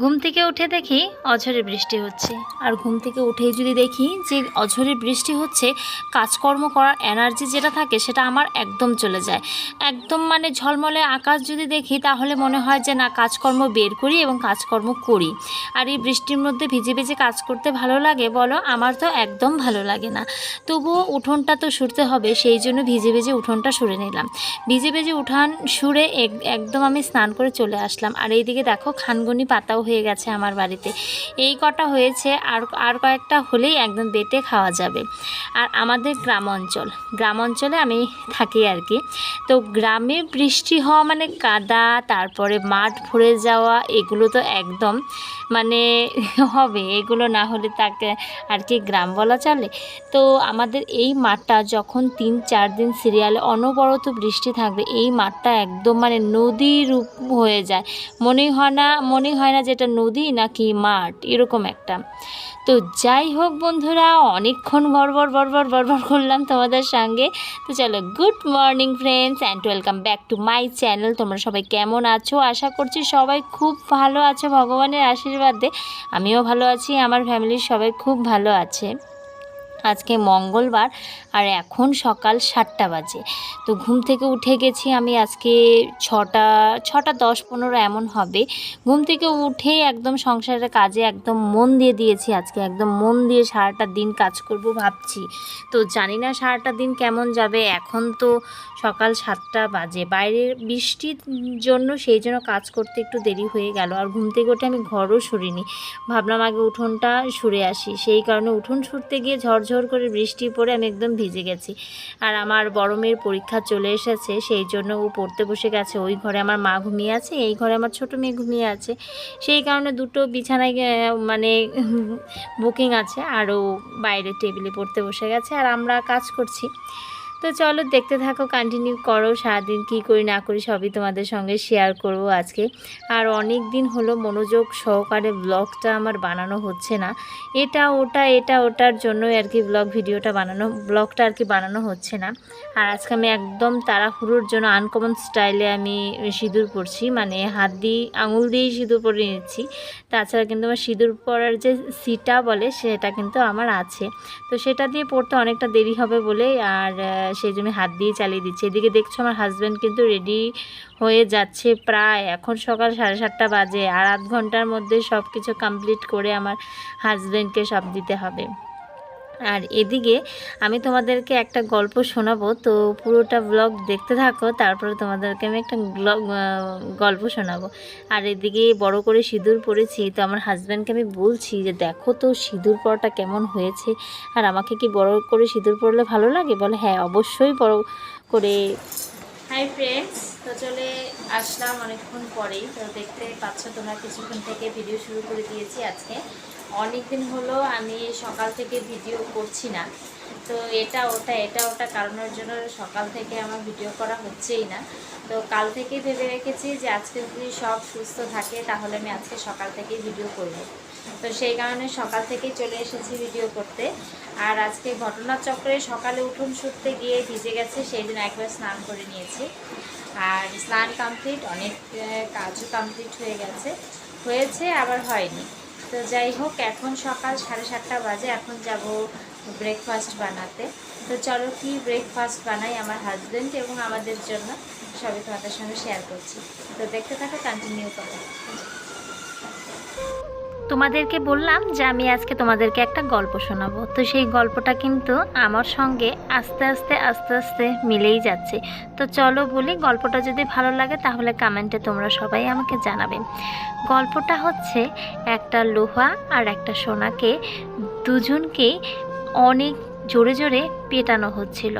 ঘুম থেকে উঠে দেখি অঝরে বৃষ্টি হচ্ছে। আর ঘুম থেকে উঠেই যদি দেখি যে অঝরে বৃষ্টি হচ্ছে, কাজকর্ম করার এনার্জি যেটা থাকে সেটা আমার একদম চলে যায়। একদম মানে ঝলমলে আকাশ যদি দেখি, তাহলে মনে হয় যে না, কাজকর্ম বের করি এবং কাজকর্ম করি। আর এই বৃষ্টির মধ্যে ভিজে ভিজে কাজ করতে ভালো লাগে বলো, আমার তো একদম ভালো লাগে না। তবুও উঠোনটা তো সুরতে হবে, সেই জন্য ভিজে ভিজে উঠোনটা সুরে নিলাম। ভিজে ভিজে উঠান সুরে এক- একদম আমি স্নান করে চলে আসলাম। আর এইদিকে দেখো খানগনি পাতাও হয়ে গেছে আমার বাড়িতে। এই কটা হয়েছে, আর আর কয়েকটা হলেই একদম বেটে খাওয়া যাবে। আর আমাদের গ্রাম অঞ্চল গ্রাম অঞ্চলে আমি থাকি আর কি। তো গ্রামে বৃষ্টি হওয়া মানে কাদা, তারপরে মাঠ ভরে যাওয়া, এগুলো তো একদম মানে হবে, এগুলো না হলে তাকে আর কি গ্রাম বলা চলে। তো আমাদের এই মাঠটা যখন তিন চার দিন সিরিয়ালে অনবরত বৃষ্টি থাকবে, এই মাঠটা একদম মানে নদী রূপ হয়ে যায়। মনে হয় না, মনে হয় না যেটা নদী নাকি মাঠ, এরকম একটা। তো যাই হোক বন্ধুরা, অনেকক্ষণ বরবর বরবর বরবর করলাম তোমাদের সঙ্গে। তো চলো good morning friends and welcome back to my channel তোমরা সবাই কেমন আছো? আশা করছি সবাই খুব ভালো আছো, ভগবানের আশীর্বাদে। আমিও ভালো আছি আমার ফ্যামিলির সবাই খুব ভালো আছে। আজকে মঙ্গলবার আর এখন সকাল সাতটা বাজে। তো ঘুম থেকে উঠে গেছি আমি আজকে ছটা ছটা দশ পনেরো এমন হবে। ঘুম থেকে উঠেই একদম সংসারের কাজে একদম মন দিয়ে দিয়েছি আজকে। একদম মন দিয়ে সারাটা দিন কাজ করব ভাবছি। তো জানি না সারাটা দিন কেমন যাবে। এখন তো সকাল সাতটা বাজে। বাইরের বৃষ্টির জন্য সেই জন্য কাজ করতে একটু দেরি হয়ে গেল। আর ঘুম থেকে উঠে আমি ঘরও সরিনি। ভাবলাম আগে উঠোনটা সরে আসি। সেই কারণে উঠোন সরতে গিয়ে ঝরঝর করে বৃষ্টি পড়ে আমি একদম ভিজে গেছি। আর আমার বড় মেয়ের পরীক্ষা চলে এসেছে, সেই জন্য ও পড়তে বসে গেছে। ওই ঘরে আমার মা ঘুমিয়ে আছে, এই ঘরে আমার ছোট মেয়ে ঘুমিয়ে আছে। সেই কারণে দুটো বিছানায় মানে বুকিং আছে আরও বাইরে টেবিলে পড়তে বসে গেছে। আর আমরা কাজ করছি। তো চলো দেখতে থাকো কন্টিনিউ করো, সারাদিন কী করি না করি সবই তোমাদের সঙ্গে শেয়ার করব আজকে। আর অনেক দিন হলো মনোযোগ সহকারে ব্লগটা আমার বানানো হচ্ছে না। এটা, ওটা, এটা, ওটার জন্যই আর কি ব্লগ ভিডিওটা বানানো ব্লগটা আর কি বানানো হচ্ছে না। আর আজকে আমি একদম তাড়াহুড়োর জন্য আনকমন স্টাইলে আমি সিঁদুর পরছি মানে হাত দিয়ে, আঙুল দিয়েই সিঁদুর পরে নিচ্ছি। তাছাড়া কিন্তু আমার সিঁদুর পরার যে সিটা বলে, সেটা কিন্তু আমার আছে। তো সেটা দিয়ে পড়তে অনেকটা দেরি হবে বলে, আর সেই জন্য হাত দিয়ে চালিয়ে দিচ্ছি। এদিকে দেখছ আমার হাজব্যান্ড কিন্তু রেডি হয়ে যাচ্ছে প্রায়। এখন সকাল সাড়ে সাতটা বাজে আর আধ ঘণ্টার মধ্যে সব কিছু কমপ্লিট করে আমার হাজব্যান্ডকে সব দিতে হবে। আর এদিকে আমি তোমাদেরকে একটা গল্প শোনাবো। তো পুরোটা ব্লগ দেখতে থাকো, তারপরে তোমাদেরকে আমি একটা গল্প শোনাবো। আর এদিকে বড় করে সিঁদুর পরেছি, তো আমার হাজব্যান্ডকে আমি বলছি যে, দেখো তো সিঁদুর পরাটা কেমন হয়েছে। আর আমাকে কি বড় করে সিঁদুর পরলে ভালো লাগে? বলে হ্যাঁ অবশ্যই বড় করে হাই ফ্রেন্ডস তো চলে আসলাম অনেকক্ষণ পরেই। তো দেখতে পাচ্ছ তোমরা কিছুক্ষণ থেকে ভিডিও শুরু করে দিয়েছি আজকে। অনেক দিন হলো আমি সকাল থেকে ভিডিও করছি না। তো এটা ওটা এটা ওটা কারণের জন্য সকাল থেকে আমার ভিডিও করা হচ্ছেই না। তো কাল থেকেই ভেবে রেখেছি যে আজকে যদি সব সুস্থ থাকে, তাহলে আমি আজকে সকাল থেকেই ভিডিও করব। তো সেই কারণে সকাল থেকেই চলে এসেছি ভিডিও করতে। আর আজকে ঘটনাচক্রে সকালে উঠুন শুটতে গিয়ে ভিজে গেছে সেই দিন একবার স্নান করে নিয়েছি। আর স্নান কমপ্লিট অনেক কাজও কমপ্লিট হয়ে গেছে। হয়েছে, আবার হয়নি। তো যাই হোক, এখন সকাল সাড়ে সাতটা বাজে, এখন যাব ব্রেকফাস্ট বানাতে। তো চলো, কি ব্রেকফাস্ট বানাই আমার হাজব্যান্ড এবং আমাদের জন্য? সবই তোমাদের সঙ্গে শেয়ার করছি। তো দেখতে থাকো কন্টিনিউ করো। তোমাদেরকে বললাম যে আমি আজকে তোমাদেরকে একটা গল্প শোনাবো। তো সেই গল্পটা কিন্তু আমার সঙ্গে আস্তে আস্তে আস্তে আস্তে মিলেই যাচ্ছে। তো চলো বলি, গল্পটা যদি ভালো লাগে তাহলে কমেন্টে তোমরা সবাই আমাকে জানাবে। গল্পটা হচ্ছে একটা লোহা আর একটা সোনাকে দুজনকেই অনেক জোরে জোরে পেটানো হচ্ছিল।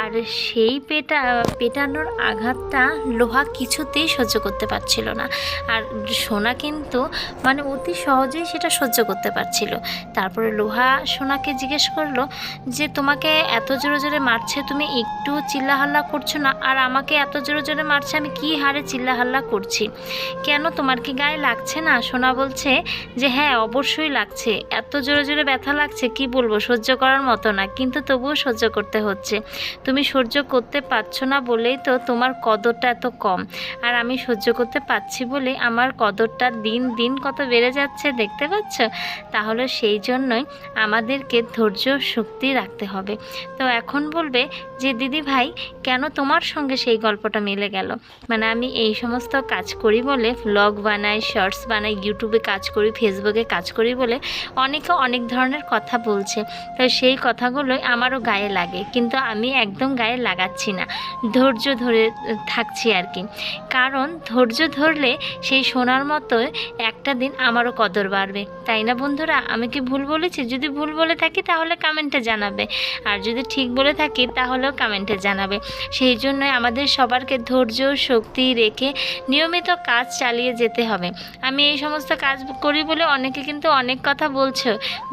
আর সেই পেটা, পেটানোর আঘাতটা লোহা কিছুতেই সহ্য করতে পারছিল না। আর সোনা কিন্তু মানে অতি সহজেই সেটা সহ্য করতে পারছিল। তারপরে লোহা সোনাকে জিজ্ঞেস করল যে, তোমাকে এত জোরে জোরে মারছে, তুমি একটু চিল্লাহাল্লা করছ না? আর আমাকে এত জোরে জোরে মারছে, আমি কি হারে চিল্লাহাল্লা করছি? কেন তোমার কি গায়ে লাগছে না? সোনা বলছে যে হ্যাঁ অবশ্যই লাগছে। এত জোরে জোরে ব্যথা লাগছে, কি বলব? সহ্য করার মতো না। কিন্তু তবুও সহ্য করতে হচ্ছে। তুমি সহ্য করতে পারছ না বলেই তো তোমার কদরটা এত কম। আর আমি সহ্য করতে পারছি বলে আমার কদরটা দিন দিন কত বেড়ে যাচ্ছে দেখতে পাচ্ছ? তাহলে সেই জন্যই আমাদেরকে ধৈর্য শক্তি রাখতে হবে। তো এখন বলবে যে, দিদি ভাই, কেন তোমার সঙ্গে সেই গল্পটা মিলে গেল? মানে আমি এই সমস্ত কাজ করি বলে ভ্লগ বানাই শর্টস বানাই ইউটিউবে কাজ করি ফেসবুকে কাজ করি বলে অনেকে অনেক ধরনের কথা বলছে। তো সেই কথাগুলোই আমারও গায়ে লাগে, কিন্তু আমি একদম গায়ে লাগাচ্ছি না। ধৈর্য ধরে থাকছি আর কি। কারণ ধৈর্য ধরলে সেই সোনার মতো একটা দিন আমারও কদর বাড়বে। তাই না বন্ধুরা? আমি কি ভুল বলেছি? যদি ভুল বলে থাকি তাহলে কমেন্টে জানাবে। আর যদি ঠিক বলে থাকি তাহলেও কমেন্টে জানাবে। সেই জন্যই আমাদের সবারকে ধৈর্য, শক্তি রেখে নিয়মিত কাজ চালিয়ে যেতে হবে। আমি এই সমস্ত কাজ করি বলে অনেকে কিন্তু অনেক কথা বলছে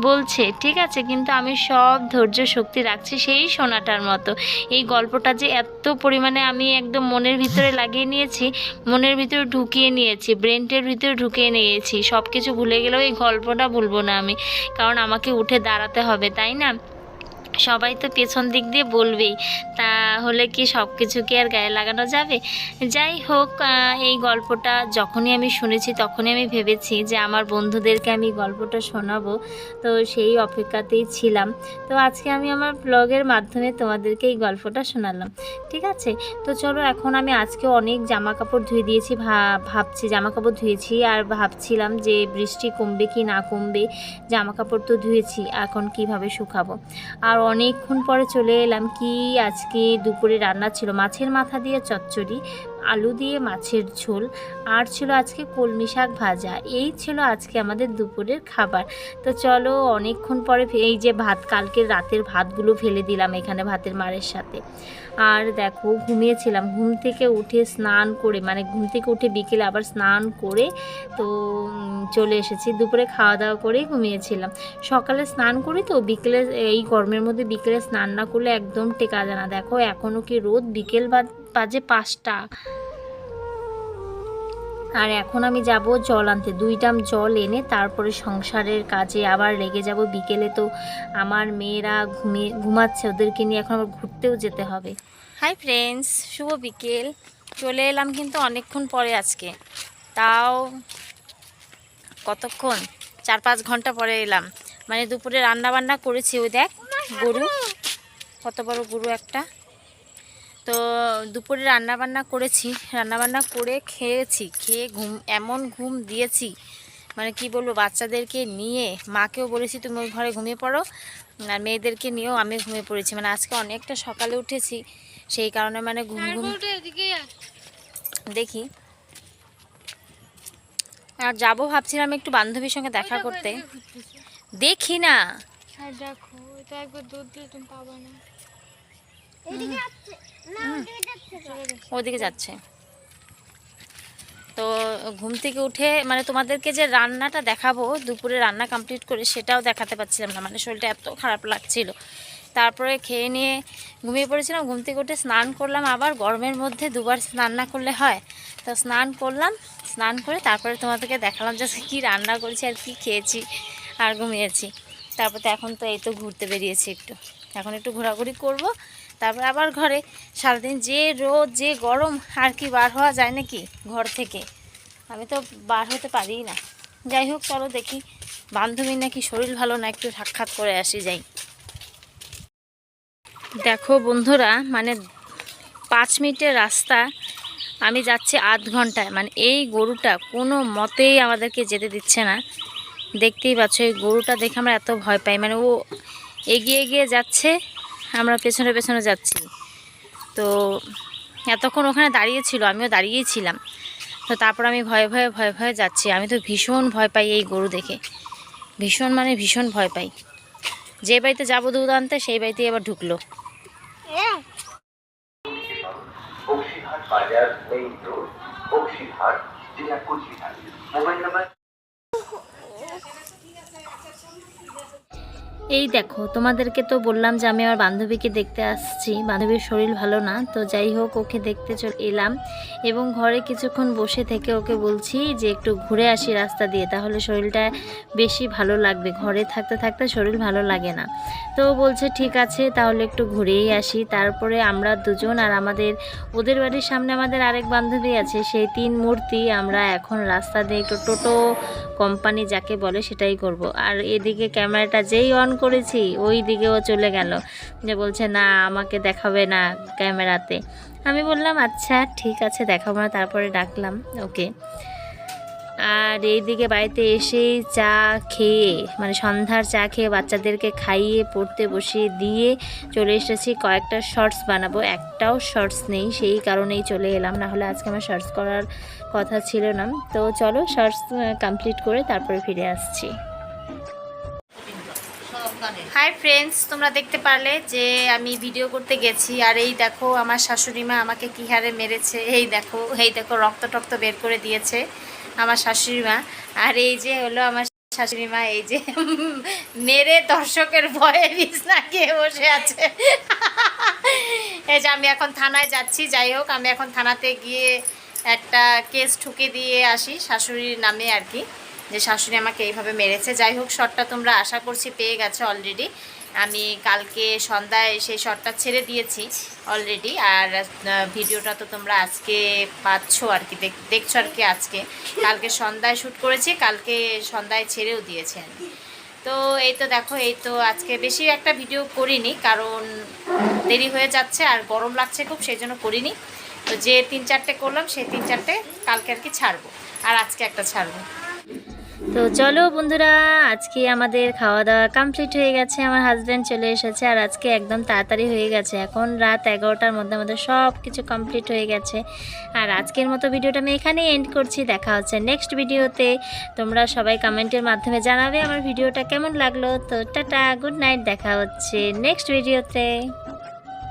বলছে, ঠিক আছে? কিন্তু আমি সব ধৈর্য, শক্তি রাখছি সেই সোনাটার মতো। এই গল্পটা যে এত পরিমাণে আমি একদম মনের ভিতরে লাগিয়ে নিয়েছি, মনের ভিতরে ঢুকিয়ে নিয়েছি, ব্রেনটের ভিতরে ঢুকিয়ে নিয়েছি সব কিছু ভুলে গেলেও এই গল্পটা ভুলবো না আমি। কারণ আমাকে উঠে দাঁড়াতে হবে, তাই না? সবাই তো পেছন দিক দিয়ে বলবেই। তাহলে কি সব কিছু কি আর গায়ে লাগানো যাবে? যাই হোক এই গল্পটা যখনই আমি শুনেছি তখনই আমি ভেবেছি যে আমার বন্ধুদেরকে আমি গল্পটা শোনাবো। তো সেই অপেক্ষাতেই ছিলাম। তো আজকে আমি আমার ব্লগের মাধ্যমে তোমাদেরকে এই গল্পটা শোনালাম। ঠিক আছে? তো চলো এখন আমি আজকে অনেক জামা কাপড় ধুয়ে দিয়েছি ভাবছি জামা কাপড় ধুয়েছি আর ভাবছিলাম যে বৃষ্টি কমবে কি না কমবে জামা কাপড় তো ধুয়েছি, এখন কীভাবে শুকাবো? আর অনেকক্ষণ পরে চলে এলাম কি আজকে দুপুরে রান্না ছিল মাছের মাথা দিয়ে চচ্চড়ি, আলু দিয়ে মাছের ঝোল, আর ছিল আজকে কলমি শাক ভাজা। এই ছিল আজকে আমাদের দুপুরের খাবার। তো চলো অনেকক্ষণ পরে এই যে ভাত কালকের রাতের ভাতগুলো ফেলে দিলাম এখানে ভাতের মারের সাথে। আর দেখো ঘুমিয়েছিলাম, ঘুম থেকে উঠে স্নান করে মানে ঘুম থেকে উঠে বিকেলে আবার স্নান করে তো চলে এসেছি। দুপুরে খাওয়া দাওয়া করেই ঘুমিয়েছিলাম। সকালে স্নান করি তো, বিকেলে এই গরমের মধ্যে বিকেলে স্নান না করলে একদম টেকা যায় না। দেখো এখনও কি রোদ? বিকেল বাজ- পাঁচটা। আর এখন আমি যাব জল আনতে। দুই ডাম জল এনে তারপরে সংসারের কাজে আবার লেগে যাব। বিকেলে তো আমার মেয়েরা ঘুমিয়ে ঘুমাচ্ছে। ওদেরকে নিয়ে এখন আবার ঘুরতেও যেতে হবে। হাই ফ্রেন্ডস, শুভ বিকেল। চলে এলাম কিন্তু অনেকক্ষণ পরে আজকে। তাও কতক্ষণ? চার পাঁচ ঘণ্টা পরে এলাম। মানে দুপুরে রান্না বান্না করেছি ওই দেখ গরু। কত বড় গরু একটা। তো দুপুরে রান্না বান্না করেছি। রান্না বান্না করে খেয়েছি খেয়ে ঘুম এমন ঘুম দিয়েছি মানে কি বলব বাচ্চাদেরকে নিয়ে। মাকেও বলেছি তুমি ওই ঘরে ঘুমিয়ে পড়ো। আর মেয়েদেরকে নিয়েও আমি ঘুমিয়ে পড়েছি। মানে আজকে অনেকটা সকালে উঠেছি সেই কারণে মানে ঘুম ঘুম দেখি। আর যাব ভাবছিলাম একটু বান্ধবীর সঙ্গে দেখা করতে। দেখি না। হ্যাঁ ওদিকে যাচ্ছে তো। ঘুম থেকে উঠে মানে তোমাদেরকে যে রান্নাটা দেখাবো দুপুরে রান্না কমপ্লিট করে সেটাও দেখাতে পারছিলাম না মানে শরীরটা এত খারাপ লাগছিল। তারপরে খেয়ে নিয়ে ঘুমিয়ে পড়েছিলাম ঘুম থেকে উঠে স্নান করলাম আবার গরমের মধ্যে দুবার স্নান না করলে হয়। তো স্নান করলাম স্নান করে তারপরে তোমাদেরকে দেখালাম যে কী রান্না করেছি আর কী খেয়েছি আর ঘুমিয়েছি। তারপর তো এখন তো এই তো ঘুরতে বেরিয়েছি একটু। এখন একটু ঘোরাঘুরি করব। তারপর আবার ঘরে সারাদিন যে রোদ, যে গরম, আর কি বার হওয়া যায় নাকি ঘর থেকে? আমি তো বার হতে পারি না। যাই হোক, চলো দেখি বান্ধবী নাকি শরীর ভালো না, একটু সাক্ষাৎ করে আসি, যাই। দেখো বন্ধুরা মানে পাঁচ মিনিটের রাস্তা আমি যাচ্ছি আধ ঘন্টায়। মানে এই গরুটা কোনো মতেই আমাদেরকে যেতে দিচ্ছে না। দেখতেই পাচ্ছ, এই গরুটা দেখে আমরা এত ভয় পাই। মানে ও এগিয়ে এগিয়ে যাচ্ছে, আমরা পেছনে পেছনে যাচ্ছি। তো এতক্ষণ ওখানে দাঁড়িয়েছিল আমিও দাঁড়িয়েই ছিলাম। তো তারপর আমি ভয়ে ভয়ে ভয়ে ভয়ে যাচ্ছি। আমি তো ভীষণ ভয় পাই এই গরু দেখে। ভীষণ মানে ভীষণ ভয় পাই। যে বাড়িতে যাব দুধ আনতে, সেই বাড়িতেই আবার ঢুকলো। बाज़ार मेन रोड ओक्षी घाट जिला कुछ मोबाइल नंबर? এই দেখো, তোমাদেরকে তো বললাম যে আমি আমার বান্ধবীকে দেখতে আসছি। বান্ধবীর শরীর ভালো না, তো যাই হোক, ওকে দেখতে চলে এলাম। এবং ঘরে কিছুক্ষণ বসে থেকে ওকে বলছি যে একটু ঘুরে আসি রাস্তা দিয়ে, তাহলে শরীরটা বেশি ভালো লাগবে। ঘরে থাকতে থাকতে শরীর ভালো লাগে না। তো বলছে, ঠিক আছে, তাহলে একটু ঘুরেই আসি। তারপরে আমরা দুজন আর আমাদের, ওদের বাড়ির সামনে আমাদের আরেক বান্ধবী আছে, সেই তিন মূর্তি আমরা এখন রাস্তা দিয়ে একটু টোটো কোম্পানি যাকে বলে সেটাই করব। আর এদিকে ক্যামেরাটা যেই অন করেছি, ওই দিকেও চলে গেল। যে বলছে, না, আমাকে দেখাবে না ক্যামেরাতে। আমি বললাম আচ্ছা ঠিক আছে, দেখাবো না। তারপরে ডাকলাম, ওকে। আর এইদিকে বাড়িতে এসেই চা খেয়ে মানে সন্ধ্যার চা খেয়ে বাচ্চাদেরকে খাইয়ে, পড়তে বসিয়ে দিয়ে চলে এসেছি। কয়েকটা শর্টস বানাবো, একটাও শর্টস নেই, সেই কারণেই চলে এলাম। না হলে আজকে আমার শর্টস করার কথা ছিল না। তো চলো, শর্টস কমপ্লিট করে তারপরে ফিরে আসছি। হাই ফ্রেন্ডস তোমরা দেখতে পারলে যে আমি ভিডিও করতে গেছি আর এই দেখো আমার শাশুড়ি মা আমাকে কী হারে মেরেছে। এই দেখো এই দেখো রক্ত টক্ত বের করে দিয়েছে আমার শাশুড়ি মা। আর এই যে হলো আমার শাশুড়ি মা, এই যে মেরে দর্শকের ভয়ে বিছনা খেয়ে বসে আছে। এই যে আমি এখন থানায় যাচ্ছি, যাই হোক, আমি এখন থানাতে গিয়ে একটা কেস ঠুকে দিয়ে আসি শাশুড়ির নামে আর কি। যে শাশুড়ি আমাকে এইভাবে মেরেছে। যাই হোক শটটা তোমরা আশা করছি পেয়ে গেছো অলরেডি আমি কালকে সন্ধ্যায় সেই শটটা ছেড়ে দিয়েছি অলরেডি আর ভিডিওটা তো তোমরা আজকে পাচ্ছ আর কি, দেখ- দেখছ আর কি আজকে। কালকে সন্ধ্যায় শ্যুট করেছি, কালকে সন্ধ্যায় ছেড়েও দিয়েছে আর তো এই তো দেখো, এই তো আজকে বেশি একটা ভিডিও করিনি, কারণ দেরি হয়ে যাচ্ছে আর গরম লাগছে খুব, সেই জন্য করিনি। তো যে তিন চারটে করলাম, সেই তিন চারটে কালকে আর কি ছাড়বো। আর আজকে একটা ছাড়বো। তো চলো বন্ধুরা, আজকে আমাদের খাওয়া দাওয়া কমপ্লিট হয়ে গেছে, আমার হাজব্যান্ড চলে এসেছে আর আজকে একদম তাড়াতাড়ি হয়ে গেছে। এখন রাত এগারোটার মধ্যে আমাদের সব কিছু কমপ্লিট হয়ে গেছে। আর আজকের মতো ভিডিওটা আমি এখানেই এন্ড করছি, দেখা হচ্ছে নেক্সট ভিডিওতে তোমরা সবাই কমেন্টের মাধ্যমে জানাবে আমার ভিডিওটা কেমন লাগল। তো টাটা গুড নাইট দেখা হচ্ছে নেক্সট ভিডিওতে